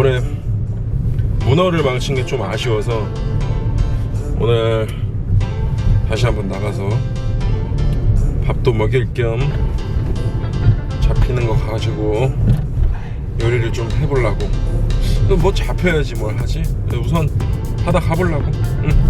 저번에 문어를 망친 게 좀 아쉬워서 오늘 다시 한번 나가서 밥도 먹일 겸 잡히는 거 가지고 요리를 좀 해보려고. 뭐 잡혀야지 뭘 하지? 우선 하다 가보려고. 응.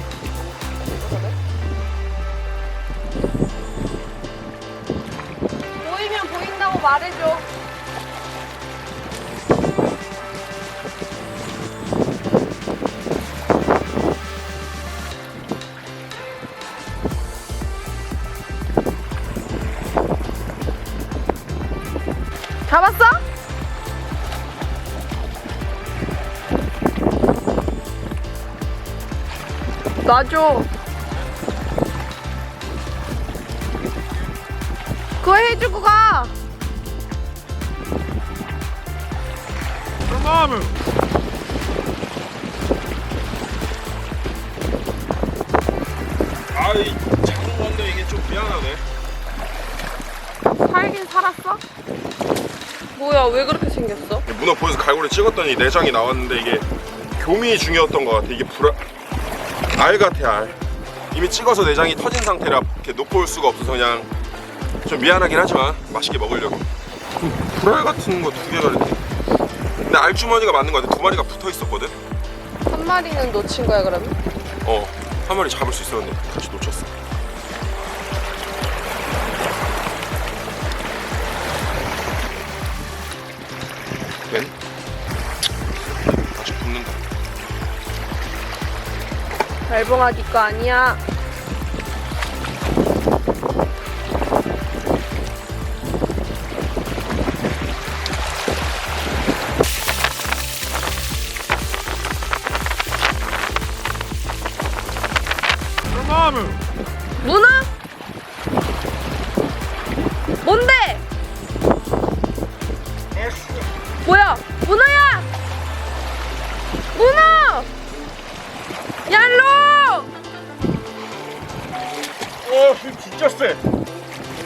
말해줘. 잡았어? 놔줘. 그거 해주고 가. 잠깐만 아이 작은 건데 이게 좀 미안하네. 살긴 살았어? 뭐야, 왜 그렇게 생겼어? 문어 보여서 갈고리 찍었더니 내장이 나왔는데 이게 교미 중이었던 것 같아. 이게 불알 알 같아 알. 이미 찍어서 내장이 터진 상태라 이렇게 놓고 올 수가 없어서 그냥 좀 미안하긴 하지만 맛있게 먹으려고. 그 불알 같은 거 두 개가 이렇게 근데 알주머니가 맞는 것 같아 두 마리가 붙어 있었거든 한 마리는 놓친 거야, 그러면? 어 한 마리 잡을 수 있었는데 다시 놓쳤어 웬? 다시 붙는다 달봉아, 니거 아니야. 뭐야? 문어야! 문어! 얄로! 어, 힘 진짜 세.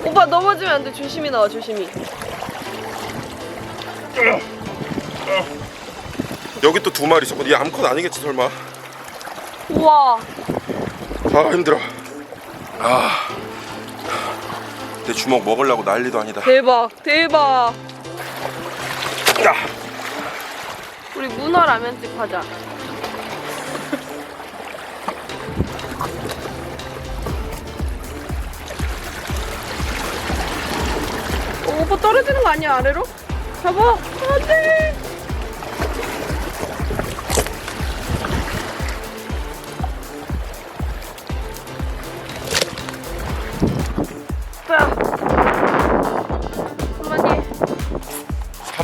오빠 넘어지면 안 돼. 조심히 나와, 조심히. 여기 또 두 마리 있었거든. 이 암컷 아니겠지 설마? 우와. 아 힘들어. 아, 내 주먹 먹으려고 난리도 아니다. 대박, 대박. 야, 우리 문어 라면집 하자. 어, 오빠 떨어지는 거 아니야 아래로? 잡아! 안돼!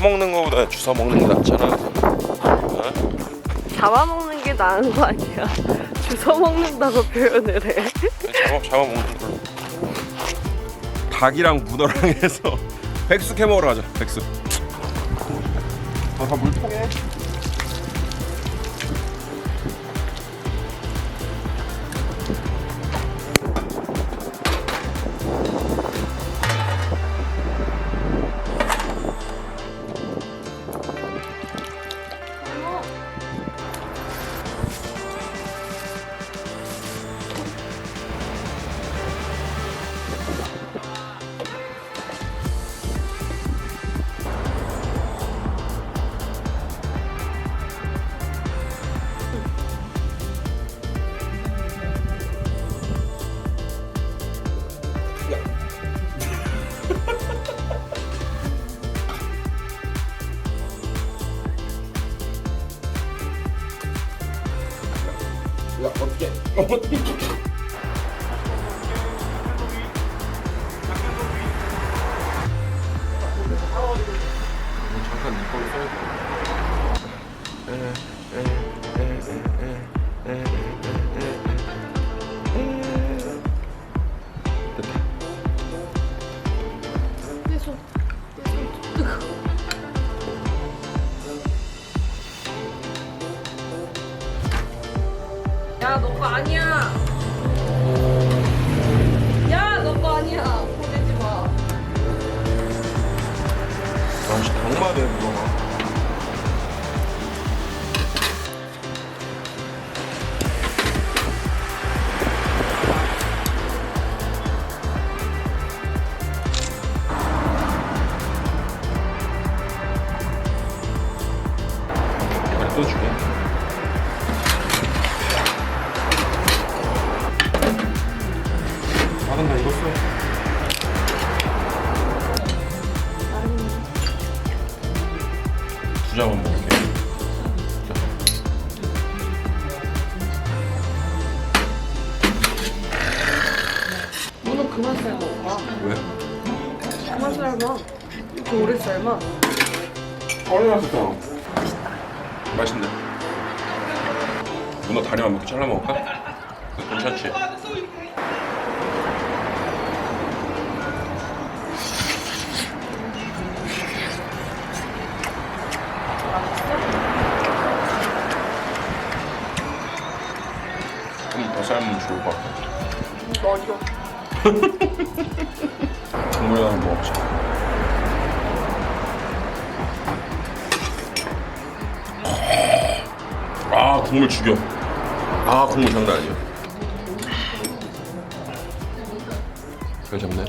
사 먹는 거보다 주워 먹는 게 낫잖아. 어? 잡아먹는 게 나은 거 아니야? 주워 먹는다고 표현을 해. 잡아 잡아 먹는 걸로. 닭이랑 문어랑 해서 백숙 해 먹으러 가자. 백숙. 다 물통에. 잠깐 네 걸로 써야 떼 야 너 거 아니야 야 너 거 아니야 보내지 마 아, 진짜 당마대 물어봐. 또 주게. 두 장만 먹을게. 문어 그만 삶아 오빠 왜? 그만 삶아 이렇게 오래 삶아 어려웠어. 맛있네. 문어 다리만 몇개 잘라 먹을까? 괜찮지? 좋을 것 같아. 머리로 국물 한번 먹자. 아 국물 죽여. 아 국물 장난 아니야. 잘 잡네.